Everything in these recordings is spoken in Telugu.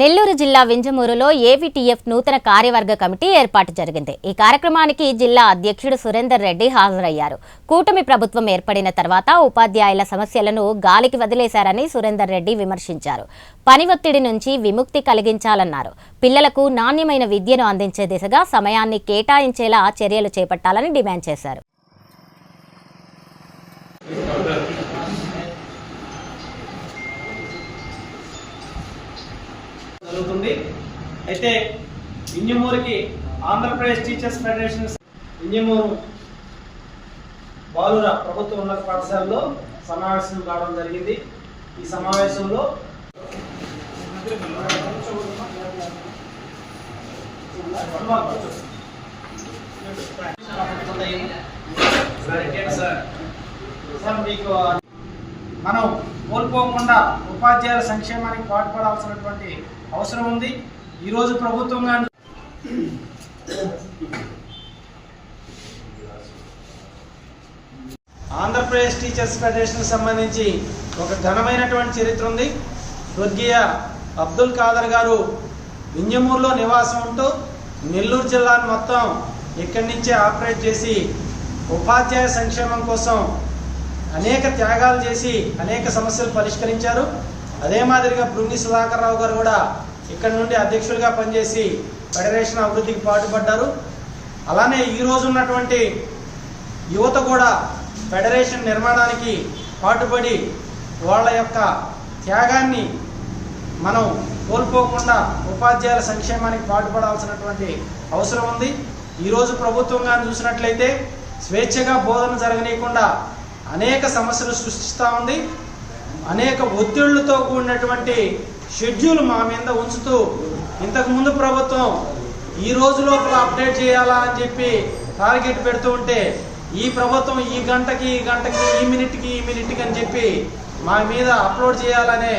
నెల్లూరు జిల్లా వింజమూరులో ఏవిటిఎఫ్ నూతన కార్యవర్గ కమిటీ ఏర్పాటు జరిగింది. ఈ కార్యక్రమానికి జిల్లా అధ్యక్షుడు సురేందర్ రెడ్డి హాజరయ్యారు. కూటమి ప్రభుత్వం ఏర్పడిన తర్వాత ఉపాధ్యాయుల సమస్యలను గాలికి వదిలేశారని సురేందర్ రెడ్డి విమర్శించారు. పని ఒత్తిడి నుంచి విముక్తి కలిగించాలన్నారు. పిల్లలకు నాణ్యమైన విద్యను అందించే దిశగా సమయాన్ని కేటాయించేలా చర్యలు చేపట్టాలని డిమాండ్ చేశారు. జరుగుతుంది. అయితే ఇంజమూరుకి ఆంధ్రప్రదేశ్ టీచర్స్ ఫెడరేషన్ ఇంజమూరు బాలుర ప్రభుత్వ ఉన్నత పాఠశాలలో సమావేశం కావడం జరిగింది. ఈ సమావేశంలో సార్ మీకు మనం కోల్పోకుండా ఉపాధ్యాయుల సంక్షేమానికి పాటుపడాల్సినటువంటి అవసరం ఉంది. ఈరోజు ప్రభుత్వం కానీ ఆంధ్రప్రదేశ్ టీచర్స్ ఫెడరేషన్ సంబంధించి ఒక ఘనమైనటువంటి చరిత్ర ఉంది. స్వర్గీయ అబ్దుల్ ఖాదర్ గారు వింజమూరులో నివాసం ఉంటూ నెల్లూరు జిల్లాను మొత్తం ఇక్కడి నుంచే ఆపరేట్ చేసి ఉపాధ్యాయ సంక్షేమం కోసం అనేక త్యాగాలు చేసి అనేక సమస్యలు పరిష్కరించారు. అదే మాదిరిగా బృంగి సుధాకర్రావు గారు కూడా ఇక్కడ నుండి అధ్యక్షులుగా పనిచేసి ఫెడరేషన్ అభివృద్ధికి పాటుపడ్డారు. అలానే ఈ రోజు ఉన్నటువంటి యువత కూడా ఫెడరేషన్ నిర్మాణానికి పాటుపడి వాళ్ళ యొక్క త్యాగాన్ని మనం కోల్పోకుండా ఉపాధ్యాయుల సంక్షేమానికి పాటుపడాల్సినటువంటి అవసరం ఉంది. ఈరోజు ప్రభుత్వంగా చూసినట్లయితే స్వేచ్ఛగా బోధన జరగనీయకుండా అనేక సమస్యలు సృష్టిస్తూ ఉంది. అనేక ఒత్తిళ్ళతో కూడినటువంటి షెడ్యూల్ మా మీద ఉంచుతూ ఇంతకుముందు ప్రభుత్వం ఈ రోజు లోపల అప్డేట్ చేయాలా అని చెప్పి టార్గెట్ పెడుతూ ఉంటే ఈ ప్రభుత్వం ఈ గంటకి ఈ గంటకి ఈ మినిట్కి ఈ మినిట్కి అని చెప్పి మా మీద అప్లోడ్ చేయాలనే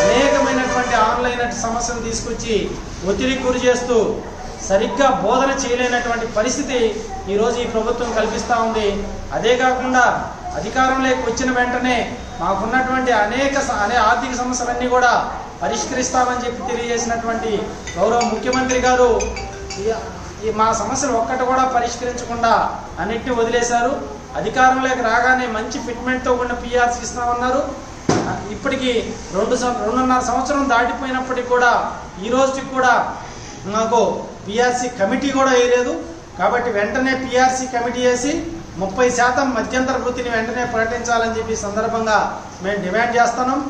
అనేకమైనటువంటి ఆన్లైన్ సమస్యలు తీసుకొచ్చి ఒత్తిడికి గురి చేస్తూ సరిగ్గా బోధన చేయలేనటువంటి పరిస్థితి ఈరోజు ఈ ప్రభుత్వం కల్పిస్తూ ఉంది. అదే కాకుండా అధికారంలోకి వచ్చిన వెంటనే మాకున్నటువంటి అనేక అనే ఆర్థిక సమస్యలన్నీ కూడా పరిష్కరిస్తామని చెప్పి తెలియజేసినటువంటి గౌరవ ముఖ్యమంత్రి గారు ఈ- మా సమస్యలు ఒక్కటి కూడా పరిష్కరించకుండా అన్నిటిని వదిలేశారు. అధికారంలోకి రాగానే మంచి ఫిట్మెంట్తో ఉన్న పిఆర్సీ ఇస్తామన్నారు ఇప్పటికి రెండు రెండున్నర సంవత్సరం దాటిపోయినప్పటికీ కూడా ఈ రోజుకి కూడా మాకు పిఆర్సీ కమిటీ కూడా వేయలేదు. కాబట్టి వెంటనే పిఆర్సీ కమిటీ వేసి ముప్పై శాతం మధ్యంతర వృత్తిని వెంటనే ప్రకటించాలని చెప్పి సందర్భంగా మేము డిమాండ్ చేస్తున్నాం.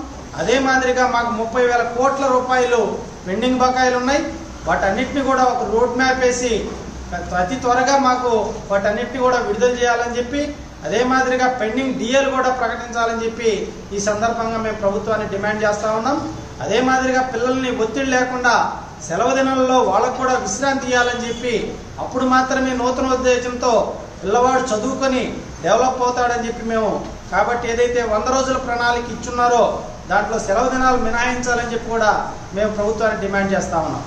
అదే మాదిరిగా మాకు ముప్పై వేల కోట్ల రూపాయలు పెండింగ్ బకాయిలు ఉన్నాయి. వాటన్నిటిని కూడా ఒక రోడ్ మ్యాప్ వేసి అతి త్వరగా మాకు వాటన్నిటిని కూడా విడుదల చేయాలని చెప్పి అదే మాదిరిగా పెండింగ్ డిఎల్ కూడా ప్రకటించాలని చెప్పి ఈ సందర్భంగా మేము ప్రభుత్వాన్ని డిమాండ్ చేస్తూ ఉన్నాం. అదే మాదిరిగా పిల్లల్ని ఒత్తిడి లేకుండా సెలవు దినాలలో వాళ్ళకు కూడా విశ్రాంతి ఇవ్వాలని చెప్పి అప్పుడు మాత్రమే నూతన ఉద్దేశంతో పిల్లవాడు చదువుకొని డెవలప్ అవుతాడని చెప్పి మేము కాబట్టి ఏదైతే వంద రోజుల ప్రణాళిక ఇచ్చున్నారో దాంట్లో సెలవు దినాలు మినహాయించాలని చెప్పి కూడా మేము ప్రభుత్వాన్ని డిమాండ్ చేస్తా ఉన్నాం.